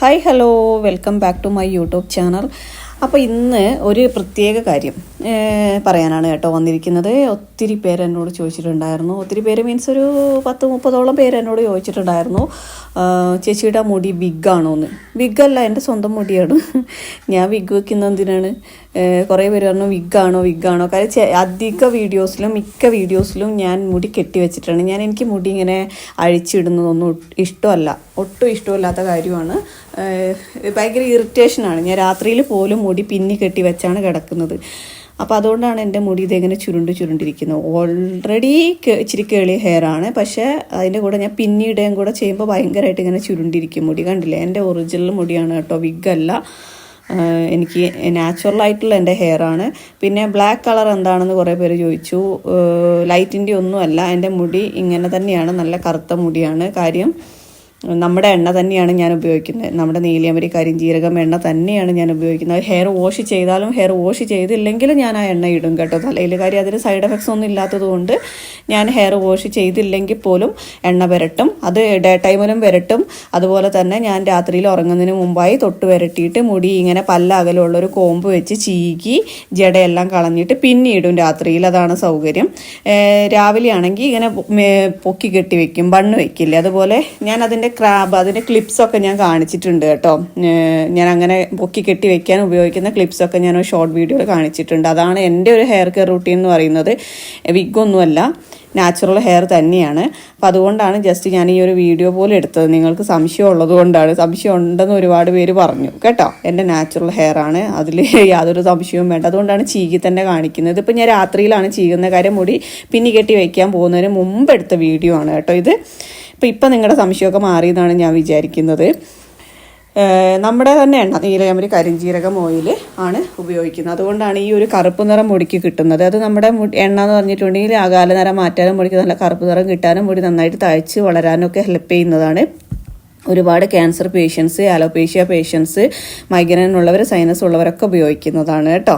Hi hello welcome back to my YouTube channel അപ്പോൾ ഇന്ന് ഒരു പ്രത്യേക കാര്യം പറയാനാണ് കേട്ടോ വന്നിരിക്കുന്നത്. ഒത്തിരി പേര് എന്നോട് ചോദിച്ചിട്ടുണ്ടായിരുന്നു. ഒത്തിരി പേര് മീൻസ് ഒരു പത്ത് മുപ്പതോളം പേര് എന്നോട് ചോദിച്ചിട്ടുണ്ടായിരുന്നു. ചേച്ചിയുടെ മുടി ബിഗ് അല്ല എന്റെ സ്വന്തം മുടിയാണ്. ഞാൻ വിഗ് വെക്കുന്ന എന്തിനാണ്? കുറേ പേര് പറഞ്ഞു വിഗാണോ വിഗാണോ കാര്യം അധിക വീഡിയോസിലും മിക്ക വീഡിയോസിലും ഞാൻ മുടി കെട്ടി വെച്ചിട്ടാണ്. ഞാൻ എനിക്ക് മുടി ഇങ്ങനെ അഴിച്ചിടുന്നതൊന്നും ഇഷ്ടമല്ല. ഒട്ടും ഇഷ്ടമില്ലാത്ത കാര്യമാണ്. ഭയങ്കര ഇറിറ്റേഷനാണ് ഞാൻ രാത്രിയിൽ പോലും മുടി പിന്നി കെട്ടി വെച്ചാണ് കിടക്കുന്നത്. അപ്പോൾ അതുകൊണ്ടാണ് എന്റെ മുടി ഇതെങ്ങനെ ചുരുണ്ട് ചുരുണ്ടിരിക്കുന്നത് ഓൾറെഡി ഇച്ചിരി കേളി ഹെയർ ആണ്. പക്ഷേ അതിന്റെ കൂടെ ഞാൻ പിന്നീടേയും കൂടെ ചെയ്യുമ്പോൾ ഭയങ്കരമായിട്ട് ഇങ്ങനെ ചുരുണ്ടിരിക്കും. മുടി കണ്ടില്ലേ? എന്റെ ഒറിജിനൽ മുടിയാണ് കേട്ടോ. വിഗല്ല എനിക്ക് നാച്ചുറൽ ആയിട്ടുള്ള എന്റെ ഹെയർ ആണ്. പിന്നെ ബ്ലാക്ക് കളർ എന്താണെന്ന് കുറേ പേര് ചോദിച്ചു. ലൈറ്റിന്റെ ഒന്നുമല്ല. എന്റെ മുടി ഇങ്ങനെ തന്നെയാണ്. നല്ല കറുത്ത മുടിയാണ്. കാര്യം നമ്മുടെ എണ്ണ തന്നെയാണ് ഞാൻ ഉപയോഗിക്കുന്നത്. നമ്മുടെ നീലിയമരി കരിഞ്ജീരകം എണ്ണ തന്നെയാണ് ഞാൻ ഉപയോഗിക്കുന്നത്. ഹെയർ വാഷ് ചെയ്താലും ഹെയർ വാഷ് ചെയ്തില്ലെങ്കിലും ഞാൻ ആ എണ്ണ ഇടും കേട്ടോ. തലയിൽ കാര്യം അതിന് സൈഡ് എഫക്ട്സ് ഒന്നും ഇല്ലാത്തതുകൊണ്ട് ഞാൻ ഹെയർ വാഷ് ചെയ്തില്ലെങ്കിൽ പോലും എണ്ണ വരട്ടും. അത് ഡേ ടൈമിലും വരട്ടും. അതുപോലെ തന്നെ ഞാൻ രാത്രിയിൽ ഉറങ്ങുന്നതിന് മുമ്പായി തൊട്ട് പുരട്ടിയിട്ട് മുടി ഇങ്ങനെ പല്ല അകലമുള്ള ഒരു കോമ്പ് വെച്ച് ചീകി ജടയെല്ലാം കളഞ്ഞിട്ട് പിന്നീടും രാത്രിയിൽ. അതാണ് സൗകര്യം. രാവിലെ ആണെങ്കിൽ ഇങ്ങനെ പൊക്കി കെട്ടി വെക്കും. ബണ്ണ് വെക്കില്ലേ? അതുപോലെ ഞാൻ അതിന്റെ ക്രാബ് അതിന്റെ ക്ലിപ്സൊക്കെ ഞാൻ കാണിച്ചിട്ടുണ്ട് കേട്ടോ. ഞാൻ അങ്ങനെ പൊക്കി കെട്ടി വെക്കാൻ ഉപയോഗിക്കുന്ന ക്ലിപ്സൊക്കെ ഞാൻ ഷോർട്ട് വീഡിയോയിൽ കാണിച്ചിട്ടുണ്ട്. അതാണ് എന്റെ ഒരു ഹെയർ കെയർ റൂട്ടീൻ എന്ന് പറയുന്നത്. വിഗൊന്നുമല്ല നാച്ചുറൽ ഹെയർ തന്നെയാണ്. അപ്പോൾ അതുകൊണ്ടാണ് ജസ്റ്റ് ഞാൻ ഈ ഒരു വീഡിയോ പോലെ എടുത്തത്. നിങ്ങൾക്ക് സംശയം ഉള്ളത് കൊണ്ടാണ്. സംശയം ഉണ്ടെന്ന് ഒരുപാട് പേര് പറഞ്ഞു. കേട്ടോ? എന്റെ നാച്ചുറൽ ഹെയർ ആണ്. അതിൽ യാതൊരു സംശയവും വേണ്ട. അതുകൊണ്ടാണ് ചീകി തന്നെ കാണിക്കുന്നത്. ഇപ്പം ഞാൻ രാത്രിയിലാണ് ചീകുന്ന കാര്യം മുടി പിന്നി കെട്ടി വയ്ക്കാൻ പോകുന്നതിന് മുമ്പ് എടുത്ത വീഡിയോ ആണ് കേട്ടോ ഇത്. ഇപ്പം ഇപ്പം നിങ്ങളുടെ സംശയമൊക്കെ മാറിയെന്നാണ് ഞാൻ വിചാരിക്കുന്നത്. നമ്മുടെ തന്നെ എണ്ണ നീലയമരി കരിഞ്ജീരകം ഓയിൽ ആണ് ഉപയോഗിക്കുന്നത്. അതുകൊണ്ടാണ് ഈ ഒരു കറുപ്പ് നിറം മുടിക്ക് കിട്ടുന്നത്. അത് നമ്മുടെ മുടി എണ്ണ എന്ന് പറഞ്ഞിട്ടുണ്ടെങ്കിൽ അകാല നിറം മാറ്റാനും മുടിക്ക് നല്ല കറുപ്പ് നിറം കിട്ടാനും മുടി നന്നായിട്ട് തഴച്ച് വളരാനൊക്കെ ഹെൽപ്പ് ചെയ്യുന്നതാണ്. ഒരുപാട് cancer patients alopecia patients migraine ഉള്ളവർ സൈനസ് ഉള്ളവരൊക്കെ ഉപയോഗിക്കുന്നതാണ് കേട്ടോ.